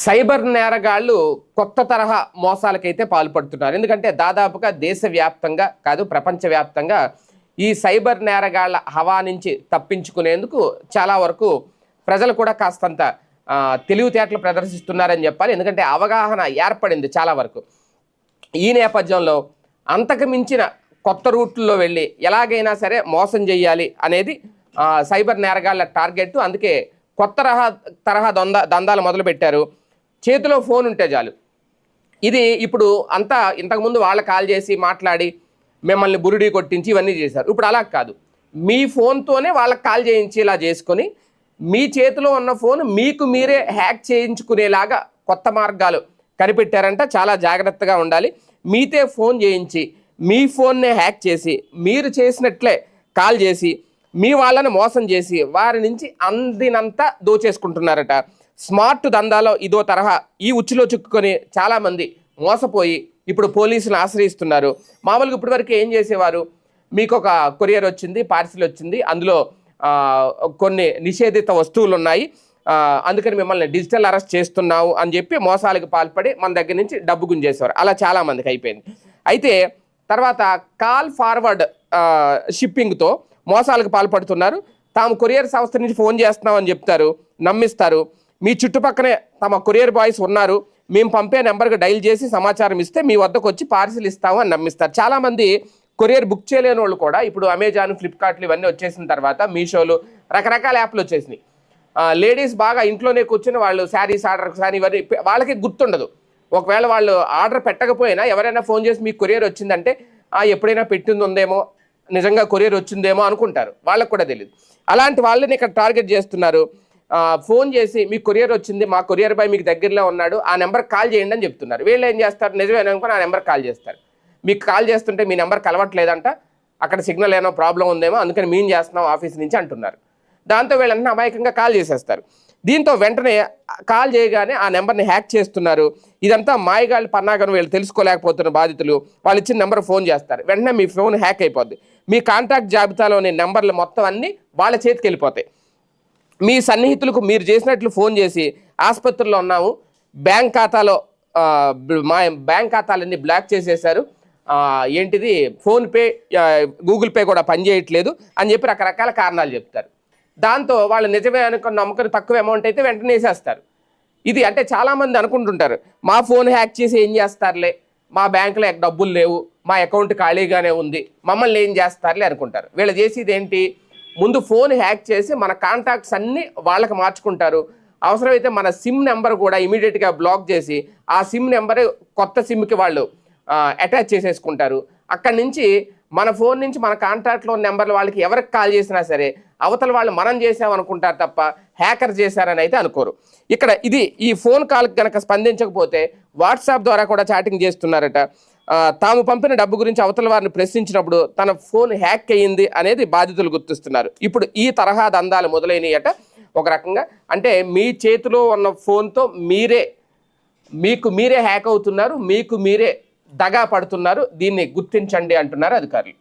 Cyber నేరగాళ్ళు కొత్త తరహా మోసాలకైతే పాల్పడుతున్నారు. ఎందుకంటే దాదాపుగా దేశవ్యాప్తంగా కాదు ప్రపంచవ్యాప్తంగా ఈ సైబర్ నేరగాళ్ళ హవా నుంచి తప్పించుకునేందుకు చాలా వరకు ప్రజలు కూడా కాస్తంత తెలివితేటలు ప్రదర్శిస్తున్నారని చెప్పాలి. ఎందుకంటే అవగాహన ఏర్పడింది చాలా వరకు. ఈ నేపథ్యంలో అంతకు మించిన కొత్త రూట్లో వెళ్ళి ఎలాగైనా సరే మోసం చేయాలి అనేది సైబర్ నేరగాళ్ళ టార్గెట్ అందుకే కొత్త రహా తరహా దొంద దందాలు మొదలుపెట్టారు. చేతిలో ఫోన్ ఉంటే చాలు. ఇది ఇప్పుడు అంతా ఇంతకుముందు వాళ్ళ కాల్ చేసి మాట్లాడి మిమ్మల్ని బురుడి కొట్టించి ఇవన్నీ చేశారు. ఇప్పుడు అలా కాదు. మీ ఫోన్తోనే వాళ్ళకి కాల్ చేయించి ఇలా చేసుకొని మీ చేతిలో ఉన్న ఫోన్ మీకు మీరే హ్యాక్ చేయించుకునేలాగా కొత్త మార్గాలు కనిపెట్టారంట. చాలా జాగ్రత్తగా ఉండాలి. మీతే ఫోన్ చేయించి మీ ఫోన్నే హ్యాక్ చేసి మీరు చేసినట్లే కాల్ చేసి మీ వాళ్ళని మోసం చేసి వారి నుంచి అందినంత దోచేసుకుంటున్నారట. స్మార్ట్ దందాలో ఇదో తరహా ఈ ఉచ్చులో చిక్కుకొని చాలామంది మోసపోయి ఇప్పుడు పోలీసులు ఆశ్రయిస్తున్నారు. మామూలుగా ఇప్పటివరకు ఏం చేసేవారు? మీకు ఒక కొరియర్ వచ్చింది పార్సిల్ వచ్చింది. అందులో కొన్ని నిషేధిత వస్తువులు ఉన్నాయి అందుకని మిమ్మల్ని డిజిటల్ అరెస్ట్ చేస్తున్నావు అని చెప్పి మోసాలకు పాల్పడి మన దగ్గర నుంచి డబ్బు గుంజేసేవారు. అలా చాలామందికి అయిపోయింది. అయితే తర్వాత కాల్ ఫార్వర్డ్ షిప్పింగ్తో మోసాలకు పాల్పడుతున్నారు. తాము కొరియర్ సంస్థ నుంచి ఫోన్ చేస్తున్నామని చెప్తారు నమ్మిస్తారు. మీ చుట్టుపక్కనే తమ కొరియర్ బాయ్స్ ఉన్నారు. మేము పంపే నెంబర్కి డైల్ చేసి సమాచారం ఇస్తే మీ వద్దకు వచ్చి పార్సిల్ ఇస్తాము అని నమ్మిస్తారు. చాలామంది కొరియర్ బుక్ చేయలేని వాళ్ళు కూడా ఇప్పుడు అమెజాన్ ఫ్లిప్కార్ట్లు ఇవన్నీ వచ్చేసిన తర్వాత మీషోలు రకరకాల యాప్లు వచ్చేసినాయి. లేడీస్ బాగా ఇంట్లోనే కూర్చొని వాళ్ళు శారీస్ ఆర్డర్ కానీ ఇవన్నీ వాళ్ళకి గుర్తుండదు. ఒకవేళ వాళ్ళు ఆర్డర్ పెట్టకపోయినా ఎవరైనా ఫోన్ చేసి మీకు కొరియర్ వచ్చిందంటే "ఆ, ఎప్పుడైనా పెట్టింది ఉందేమో నిజంగా కొరియర్ వచ్చిందేమో అనుకుంటారు. వాళ్ళకు కూడా తెలియదు అలాంటి వాళ్ళని ఇక్కడ టార్గెట్ చేస్తున్నారు. ఫోన్ చేసి మీ కొరియర్ వచ్చింది మా కొరియర్ బాయ్ మీకు దగ్గరలో ఉన్నాడు ఆ నెంబర్ కాల్ చేయండి అని చెప్తున్నారు. వీళ్ళు ఏం చేస్తారు? నిజమే అనుకుని ఆ నెంబర్ కాల్ చేస్తారు. మీకు కాల్ చేస్తుంటే మీ నెంబర్ కలవట్లేదంట అక్కడ సిగ్నల్ ఏమో ప్రాబ్లం ఉందేమో అందుకని మేము చేస్తున్నాం ఆఫీస్ నుంచి అంటున్నారు. దాంతో వీళ్ళంతా అమాయకంగా కాల్ చేసేస్తారు. దీంతో వెంటనే కాల్ చేయగానే ఆ నెంబర్ని హ్యాక్ చేస్తున్నారు. ఇదంతా మాయగాళ్ళు పన్నాగను వీళ్ళు తెలుసుకోలేకపోతున్న బాధితులు వాళ్ళు ఇచ్చిన నెంబర్ ఫోన్ చేస్తారు. వెంటనే మీ ఫోన్ హ్యాక్ అయిపోద్ది. మీ కాంటాక్ట్ జాబితాలోని నెంబర్లు మొత్తం అన్నీ వాళ్ళ చేతికి వెళ్ళిపోతాయి. మీ సన్నిహితులకు మీరు చేసినట్లు ఫోన్ చేసి ఆసుపత్రిలో ఉన్నాము. బ్యాంక్ ఖాతాలో మా బ్యాంక్ ఖాతాలన్నీ బ్లాక్ చేసేసారు ఏంటిది? ఫోన్పే గూగుల్ పే కూడా పనిచేయట్లేదు అని చెప్పి రకరకాల కారణాలు చెప్తారు. దాంతో వాళ్ళు నిజమే అనుకున్న నమ్మకం తక్కువ అమౌంట్ అయితే వెంటనే వేసేస్తారు. ఇది అంటే చాలామంది అనుకుంటుంటారు మా ఫోన్ హ్యాక్ చేసి ఏం చేస్తారులే? మా బ్యాంకులో డబ్బులు లేవు మా అకౌంట్ ఖాళీగానే ఉంది మమ్మల్ని ఏం చేస్తారులే అనుకుంటారు. వీళ్ళు చేసేది ఏంటి? ముందు ఫోన్ హ్యాక్ చేసి మన కాంటాక్ట్స్ అన్నీ వాళ్ళకి మార్చుకుంటారు. అవసరమైతే మన సిమ్ నెంబర్ కూడా ఇమీడియట్గా బ్లాక్ చేసి ఆ సిమ్ నెంబర్ కొత్త సిమ్కి వాళ్ళు అటాచ్ చేసేసుకుంటారు. అక్కడి నుంచి మన ఫోన్ నుంచి మన కాంటాక్ట్లో ఉన్న నెంబర్లు వాళ్ళకి ఎవరికి కాల్ చేసినా సరే అవతల వాళ్ళు మనం చేసామనుకుంటారు తప్ప హ్యాకర్ చేశారని అయితే అనుకోరు. ఇక్కడ ఇది ఈ ఫోన్ కాల్కి కనుక స్పందించకపోతే వాట్సాప్ ద్వారా కూడా చాటింగ్ చేస్తున్నారట. తాము పంపిన డబ్బు గురించి అవతల వారిని ప్రశ్నించినప్పుడు తన ఫోన్ హ్యాక్ అయ్యింది అనేది బాధితులు గుర్తిస్తున్నారు. ఇప్పుడు ఈ తరహా దందాలు మొదలైనయట ఒక రకంగా. అంటే మీ చేతిలో ఉన్న ఫోన్తో మీరే మీకు మీరే హ్యాక్ అవుతున్నారు మీకు మీరే దగా పడుతున్నారు దీన్ని గుర్తించండి అంటున్నారు అధికారులు.